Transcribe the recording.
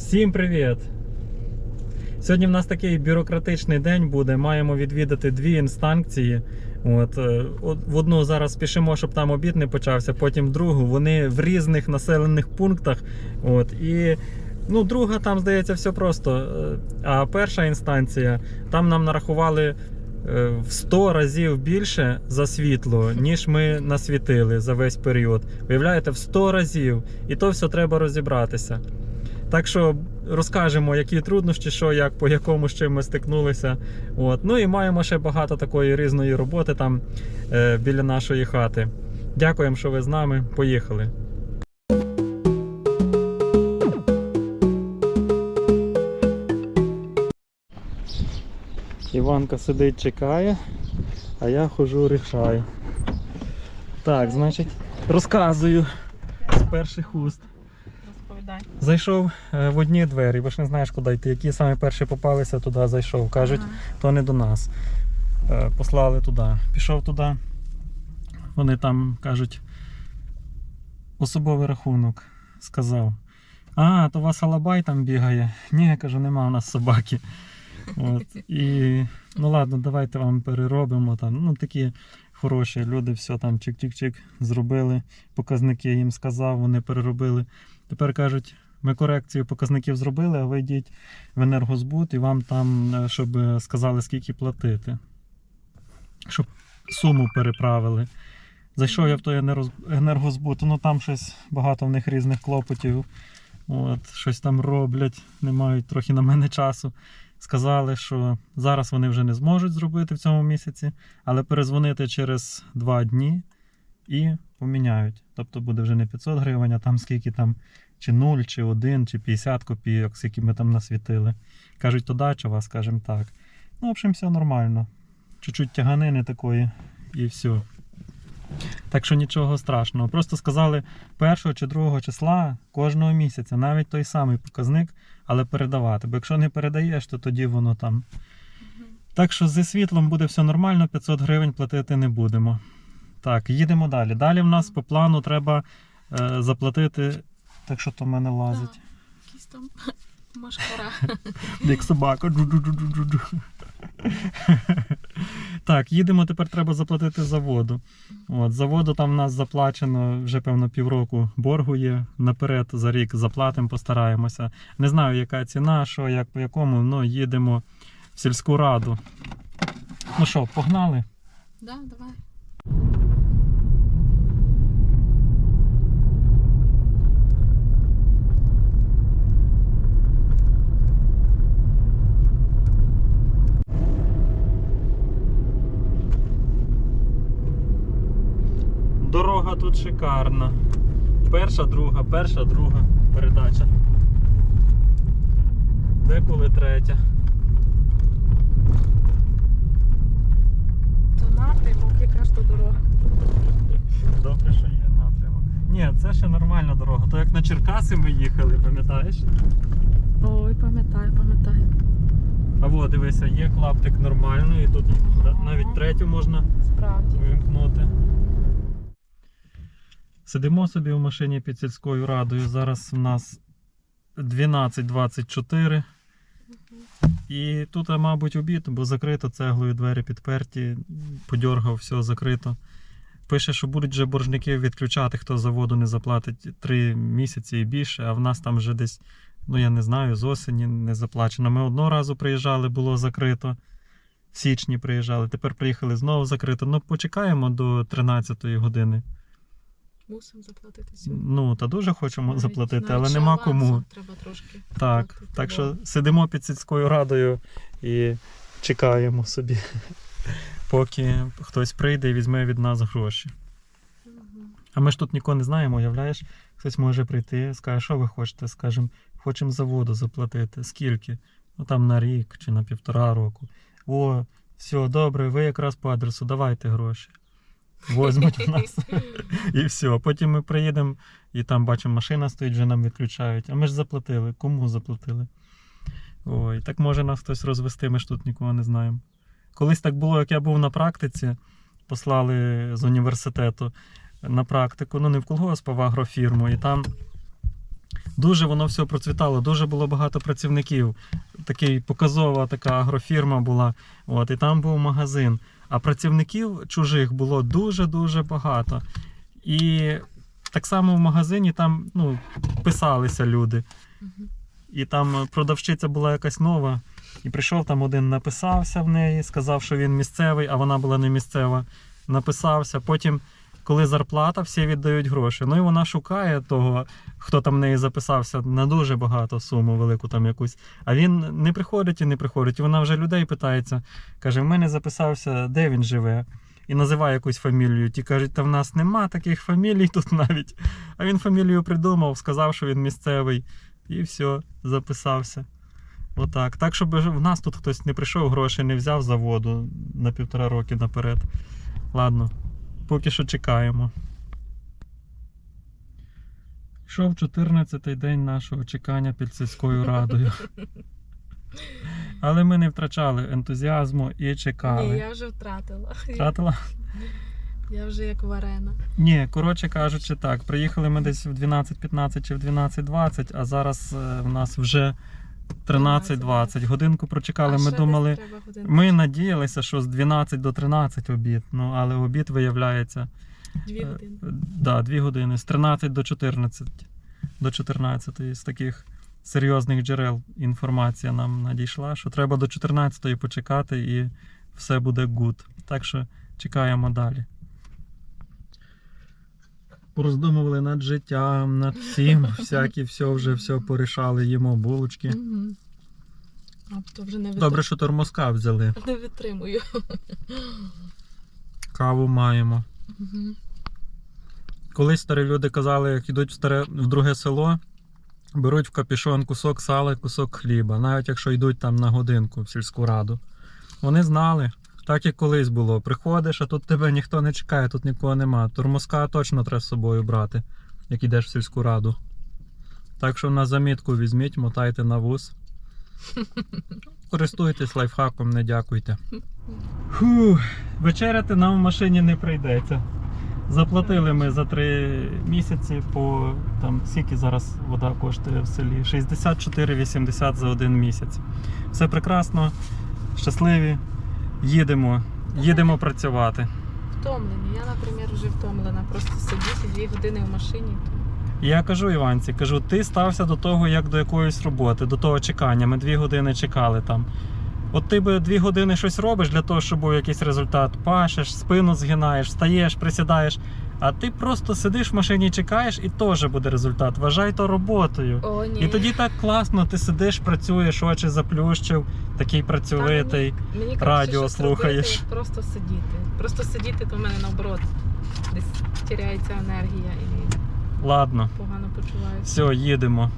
Всім привіт! Сьогодні в нас такий бюрократичний день буде. Маємо відвідати дві інстанції. От, е, в одну зараз спішимо, щоб там обід не почався, потім в другу. Вони в різних населених пунктах. От, і ну, друга там, здається, все просто. Е, А перша інстанція, там нам нарахували е, в 100 разів більше за світло, ніж ми насвітили за весь період. Виявляєте, в 100 разів. І то все треба розібратися. Так що розкажемо, які труднощі, що, як, по якому з чим ми стикнулися. От. Ну і маємо ще багато такої різної роботи там е, біля нашої хати. Дякуємо, що ви з нами. Поїхали. Іванка сидить, чекає, а я хожу, рішаю. Так, значить, розказую з перших уст. Зайшов е, в одні двері, бо ж не знаєш, куди йти. Які саме перші попалися, туди зайшов. Кажуть, Ага. то не до нас. Е, Послали туди. Пішов туди. Вони там кажуть, особовий рахунок. Сказав. А, то у вас алабай там бігає. Ні, я кажу, нема у нас собаки. От. І ну ладно, давайте вам переробимо. Там. Ну, такі хороші люди, все там чик-чик-чик зробили. Показники їм сказав, вони переробили. Тепер кажуть, ми корекцію показників зробили, а ви йдіть в енергозбут і вам там, е, щоб е, сказали, скільки платити. Щоб суму переправили. Зайшов я в той енергозбут, ну там щось багато в них різних клопотів. От, щось там роблять, не мають трохи на мене часу. Сказали, що зараз вони вже не зможуть зробити в цьому місяці, але перезвонити через два дні і поміняють. Тобто буде вже не 500 гривень, а там скільки там, чи 0, чи 1, чи 50 копійок, скільки ми там насвітили. Кажуть, то дача вас, скажемо так. Ну, в общем, все нормально. Чуть-чуть тяганини такої і все. Так що нічого страшного. Просто сказали 1 чи 2 числа кожного місяця, навіть той самий показник, але передавати. Бо якщо не передаєш, то тоді воно там. Так що зі світлом буде все нормально, 500 гривень платити не будемо. Так, їдемо далі. Далі в нас по плану треба е, заплатити. Так що то в мене лазить. Якісь там машкара. Як собака. Так, їдемо, тепер треба заплатити за воду. От, за воду там в нас заплачено вже певно півроку боргу є. Наперед за рік заплатимо, постараємося. Не знаю, яка ціна, що, як по якому, але їдемо в сільську раду. Ну що, погнали? Да, давай. Дорога тут шикарна. Перша, друга, перша, друга передача. Деколи третя. То напрямок, яка ж то дорога. Добре, що є напрямок. Ні, це ще нормальна дорога. То як на Черкаси ми їхали, пам'ятаєш? Ой, пам'ятаю, пам'ятаю. А во, дивися, є клаптик нормальний, і тут навіть третю можна Справді. вимкнути. Сидимо собі в машині під сільською радою. Зараз в нас 12.24. І тут, мабуть, обід, бо закрито цеглою, двері підперті, подьоргав, все закрито. Пише, що будуть вже боржники відключати, хто за воду не заплатить 3 місяці і більше, а в нас там вже десь, ну я не знаю, з осені не заплачено. Ми одного разу приїжджали, було закрито. В січні приїжджали, тепер приїхали знову закрито. Ну, почекаємо до 13-ї години. Мусимо заплатити сьогодні. Ну, та дуже хочемо Навіть- заплатити, навіть але нема кому. Треба трошки. Так, заплатити, так що сидимо під сільською радою і чекаємо собі, поки хтось прийде і візьме від нас гроші. А ми ж тут нікого не знаємо, уявляєш? Хтось може прийти, скаже, що ви хочете? Скажемо, хочемо за воду заплатити. Скільки? Ну там на рік чи на півтора року. О, все, добре, ви якраз по адресу, давайте гроші. Возьмуть у нас. І все. Потім ми приїдемо і там бачимо, машина стоїть, вже нам відключають. А ми ж заплатили. Кому заплатили? Ой, так може нас хтось розвести, ми ж тут нікого не знаємо. Колись так було, як я був на практиці, послали з університету на практику, ну не в колгосп, а в агрофірму. І там Дуже воно все процвітало, дуже було багато працівників. Такий показова така агрофірма була. От, і там був магазин. А працівників чужих було дуже-дуже багато. І так само в магазині там ну, писалися люди. І там продавщиця була якась нова. І прийшов там один, написався в неї, сказав, що він місцевий, а вона була не місцева. Написався. Потім, коли зарплата, всі віддають гроші. Ну і вона шукає того, хто там в неї записався на дуже багато суму, велику там якусь. А він не приходить і не приходить. І вона вже людей питається. Каже: в мене записався, де він живе. І називає якусь фамілію. Ті кажуть, та в нас нема таких фамілій тут навіть. А він фамілію придумав, сказав, що він місцевий. І все, записався. Отак. Так, щоб в нас тут хтось не прийшов, гроші не взяв за воду на півтора роки наперед. Ладно, поки що чекаємо. Йшов 14-й день нашого чекання під сільською радою. Але ми не втрачали ентузіазму і чекали. Ні, я вже втратила. Втратила? Я вже як варена. Ні, коротше кажучи, так. Приїхали ми десь в 12.15 чи в 12.20, а зараз е, в нас вже 13.20. Годинку прочекали. А Ми ще думали, десь треба годинку. ми надіялися, що з 12 до 13 обід. Ну, але обід виявляється. Дві е, години. Да, 2 години. З 13 до 14. До 14 з таких серйозних джерел інформація нам надійшла, що треба до 14 почекати і все буде гуд. Так що чекаємо далі. Пороздумували над життям, над всім, всякі, все вже все порішали, їмо булочки. Мгм. А то вже не, Добре, що тормозка взяли. не витримую. Каву маємо. Мгм. Колись старі люди казали, як йдуть в старе в друге село, беруть в капішон кусок сала і кусок хліба, навіть якщо йдуть там на годинку в сільську раду. Вони знали, так як колись було. Приходиш, а тут тебе ніхто не чекає, тут нікого нема. Тормозка точно треба з собою брати, як йдеш в сільську раду. Так що на замітку візьміть, мотайте на вуз. Користуйтесь лайфхаком, не дякуйте. Фух, вечеряти нам в машині не прийдеться. Заплатили ми за три місяці по там скільки зараз вода коштує в селі. 64,80 за один місяць. Все прекрасно, щасливі. Їдемо. Їдемо працювати. Втомлені. Я, наприклад, вже втомлена. Просто сидіти дві години в машині. Я кажу Іванці, кажу, ти стався до того, як до якоїсь роботи, до того чекання. Ми дві години чекали там. От ти би дві години щось робиш для того, щоб був якийсь результат. Пашеш, спину згинаєш, встаєш, присідаєш. А ти просто сидиш в машині, і чекаєш, і теж буде результат. Вважай то роботою. О, ні. І тоді так класно, ти сидиш, працюєш, очі заплющив, такий працьовитий. Мені мені радіо щось слухаєш. робити, просто сидіти. Просто сидіти, то в мене наоборот. Десь тіряється енергія і Ладно, погано почуваюся. все, їдемо.